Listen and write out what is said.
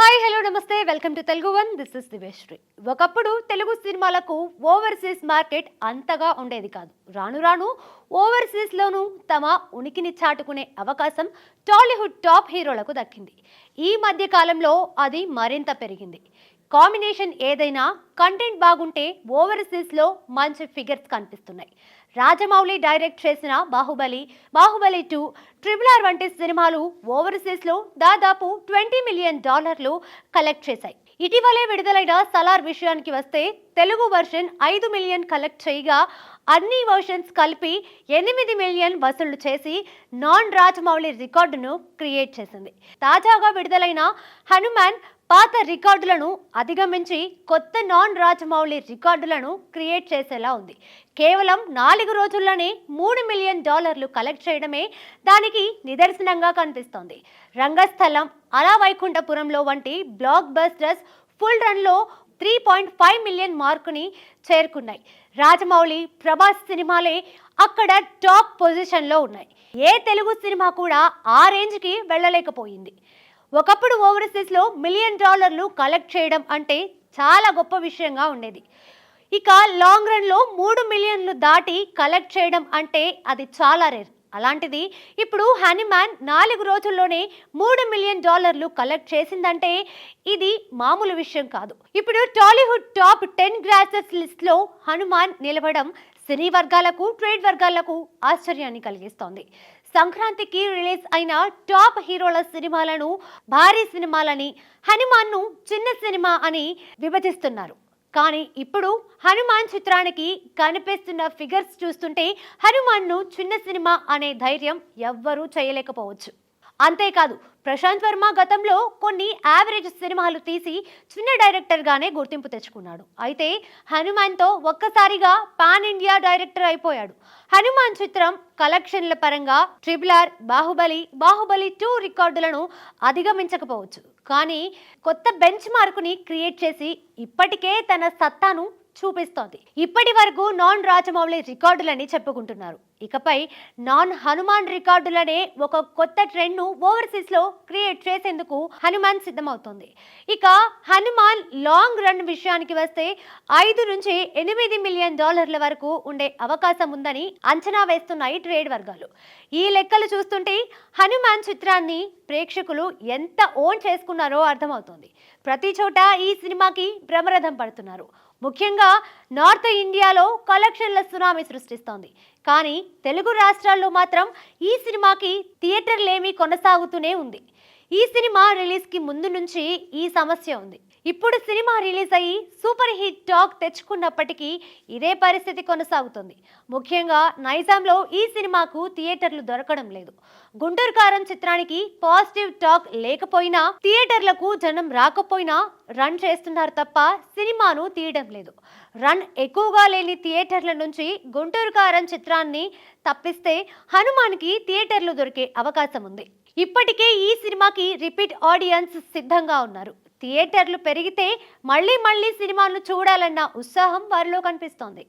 Hi hello namaste. Welcome to Telugu one this is దివేశ్రీ ఒకప్పుడు తెలుగు సినిమాలకు overseas market అంతగా ఉండేది కాదు. రాను రాను ఓవర్సీస్లోనూ తమ ఉనికిని చాటుకునే అవకాశం టాలీవుడ్ టాప్ హీరోలకు దక్కింది. ఈ మధ్య కాలంలో అది మరింత పెరిగింది. కాంబినేషన్ ఏదైనా కంటెంట్ బాగుంటే ఓవర్సీస్లో మంచి ఫిగర్స్ కనిపిస్తున్నాయి. రాజమౌళి డైరెక్ట్ చేసిన Baahubali Baahubali two triple R వంటి సినిమాలు ఓవర్సీస్లో దాదాపు ట్వంటీ మిలియన్ డాలర్లు కలెక్ట్ చేశాయి. ఇటీవలే విడుదలైన సలార్ విషయానికి వస్తే తెలుగు వర్షన్ ఐదు మిలియన్ కలెక్ట్ చేయగా అన్ని వర్షన్స్ కలిపి ఎనిమిది మిలియన్ వసూళ్ళు చేసి నాన్ రాజమౌళి రికార్డును క్రియేట్ చేసింది. తాజాగా విడుదలైన హనుమాన్ పాత రికార్డులను అధిగమించి కొత్త నాన్ రాజమౌళి రికార్డులను క్రియేట్ చేసేలా ఉంది. కేవలం నాలుగు రోజుల్లోనే మూడు మిలియన్ డాలర్లు కలెక్ట్ చేయడమే దానికి నిదర్శనంగా కనిపిస్తోంది. రంగస్థలం అలా వైకుంఠపురంలో వంటి బ్లాక్ బస్టర్స్ ఫుల్ రన్లో త్రీ పాయింట్ ఫైవ్ మిలియన్ మార్కుని చేరుకున్నాయి. రాజమౌళి ప్రభాస్ సినిమాలే అక్కడ టాప్ పొజిషన్లో ఉన్నాయి. ఏ తెలుగు సినిమా కూడా ఆ రేంజ్కి వెళ్ళలేకపోయింది. ఒకప్పుడు ఓవర్సీస్లో మిలియన్ డాలర్లు కలెక్ట్ చేయడం అంటే చాలా గొప్ప విషయంగా ఉండేది. ఇక లాంగ్ రన్లో మూడు మిలియన్లు దాటి కలెక్ట్ చేయడం అంటే అది చాలా రేర్ అలాంటిది ఇప్పుడు హనుమాన్ నాలుగు రోజుల్లోనే మూడు మిలియన్ డాలర్లు కలెక్ట్ చేసిందంటే ఇది మామూలు విషయం కాదు. ఇప్పుడు టాలీవుడ్ టాప్ టెన్ గ్రాసెస్ లిస్ట్లో హనుమాన్ నిలవడం సినీ వర్గాలకు ట్రేడ్ వర్గాలకు ఆశ్చర్యాన్ని కలిగిస్తోంది. సంక్రాంతికి రిలీజ్ అయిన టాప్ హీరోల సినిమాలను భారీ సినిమాలని హనుమాన్ను చిన్న సినిమా అని విభజిస్తున్నారు. కానీ ఇప్పుడు హనుమాన్ చిత్రానికి కనిపిస్తున్న ఫిగర్స్ చూస్తుంటే హనుమాన్ను చిన్న సినిమా అనే ధైర్యం ఎవ్వరూ చేయలేకపోవచ్చు. అంతేకాదు ప్రశాంత్ వర్మ గతంలో కొన్ని యావరేజ్ సినిమాలు తీసి చిన్న డైరెక్టర్గానే గుర్తింపు తెచ్చుకున్నాడు. అయితే హనుమాన్తో ఒక్కసారిగా పాన్ ఇండియా డైరెక్టర్ అయిపోయాడు. హనుమాన్ చిత్రం కలెక్షన్ల పరంగా triple R Baahubali Baahubali two రికార్డులను అధిగమించకపోవచ్చు. కానీ కొత్త బెంచ్ మార్కుని క్రియేట్ చేసి ఇప్పటికే తన సత్తాను చూపిస్తోంది. ఇప్పటి వరకు నాన్ రాజమౌళి రికార్డులని చెప్పుకుంటున్నారు. ఇకపై నాన్ హనుమాన్ రికార్డులనే ఒక కొత్త ట్రెండ్ను ఓవర్సీస్లో క్రియేట్ చేసేందుకు హనుమాన్ సిద్ధమవుతోంది. ఇక హనుమాన్ లాంగ్ రన్ విషయానికి వస్తే ఐదు నుంచి ఎనిమిది మిలియన్ డాలర్ల వరకు ఉండే అవకాశం ఉందని అంచనా వేస్తున్నాయి ట్రేడ్ వర్గాలు. ఈ లెక్కలు చూస్తుంటే హనుమాన్ చిత్రాన్ని ప్రేక్షకులు ఎంత ఓన్ చేసుకున్నారో అర్థమవుతోంది. ప్రతి చోట ఈ సినిమాకి బ్రహ్మరథం పడుతున్నారు. ముఖ్యంగా నార్త్ ఇండియాలో కలెక్షన్ల సునామీ సృష్టిస్తోంది. కానీ తెలుగు రాష్ట్రాల్లో మాత్రం ఈ సినిమాకి థియేటర్లేమీ కొనసాగుతూనే ఉంది. ఈ సినిమా రిలీజ్కి ముందు నుంచి ఈ సమస్య ఉంది. ఇప్పుడు సినిమా రిలీజ్ అయ్యి సూపర్ హిట్ టాక్ తెచ్చుకున్నప్పటికీ ఇదే పరిస్థితి కొనసాగుతుంది. ముఖ్యంగా నైజాంలో ఈ సినిమాకు థియేటర్లు దొరకడం లేదు. గుంటూరు కారం చిత్రానికి పాజిటివ్ టాక్ లేకపోయినా థియేటర్లకు జనం రాకపోయినా రన్ చేస్తున్నారు తప్ప సినిమాను తీయడం లేదు. రన్ ఎక్కువగా లేని థియేటర్ల నుంచి గుంటూరు కారం చిత్రాన్ని తప్పిస్తే హనుమాన్కి థియేటర్లు దొరికే అవకాశం ఉంది. ఇప్పటికే ఈ సినిమాకి రిపీట్ ఆడియన్స్ సిద్ధంగా ఉన్నారు. థియేటర్లు పెరిగితే మళ్ళీ మళ్ళీ సినిమాలను చూడాలన్న ఉత్సాహం వారిలో కనిపిస్తోంది.